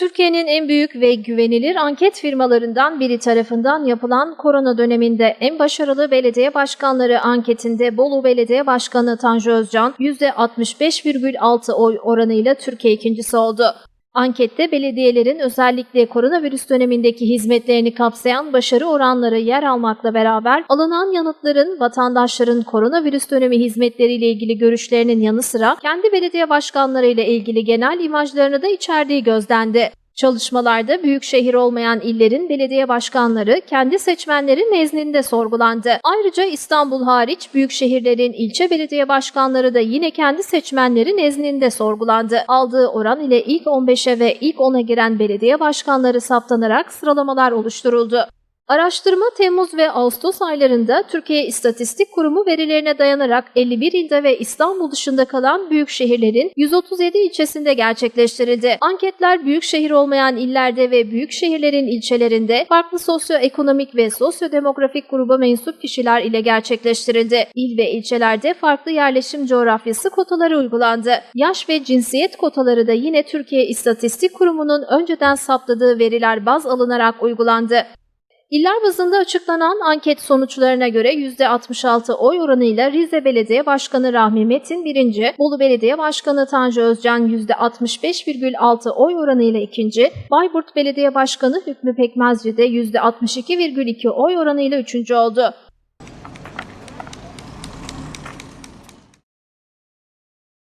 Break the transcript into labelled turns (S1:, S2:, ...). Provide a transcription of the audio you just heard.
S1: Türkiye'nin en büyük ve güvenilir anket firmalarından biri tarafından yapılan korona döneminde en başarılı belediye başkanları anketinde Bolu Belediye Başkanı Tanju Özcan %65,6 oy oranıyla Türkiye ikincisi oldu. Ankette belediyelerin özellikle koronavirüs dönemindeki hizmetlerini kapsayan başarı oranları yer almakla beraber alınan yanıtların vatandaşların koronavirüs dönemi hizmetleriyle ilgili görüşlerinin yanı sıra kendi belediye başkanları ile ilgili genel imajlarını da içerdiği gözlendi. Çalışmalarda büyük şehir olmayan illerin belediye başkanları kendi seçmenleri nezdinde sorgulandı. Ayrıca İstanbul hariç büyük şehirlerin ilçe belediye başkanları da yine kendi seçmenleri nezdinde sorgulandı. Aldığı oran ile ilk 15'e ve ilk 10'a giren belediye başkanları saptanarak sıralamalar oluşturuldu. Araştırma Temmuz ve Ağustos aylarında Türkiye İstatistik Kurumu verilerine dayanarak 51 ilde ve İstanbul dışında kalan büyük şehirlerin 137 ilçesinde gerçekleştirildi. Anketler büyük şehir olmayan illerde ve büyük şehirlerin ilçelerinde farklı sosyoekonomik ve sosyodemografik gruba mensup kişiler ile gerçekleştirildi. İl ve ilçelerde farklı yerleşim coğrafyası kotaları uygulandı. Yaş ve cinsiyet kotaları da yine Türkiye İstatistik Kurumu'nun önceden saptadığı veriler baz alınarak uygulandı. İller bazında açıklanan anket sonuçlarına göre %66 oy oranıyla Rize Belediye Başkanı Rahmi Metin birinci, Bolu Belediye Başkanı Tanju Özcan %65,6 oy oranıyla ikinci, Bayburt Belediye Başkanı Hükmü Pekmezci de %62,2 oy oranıyla üçüncü oldu.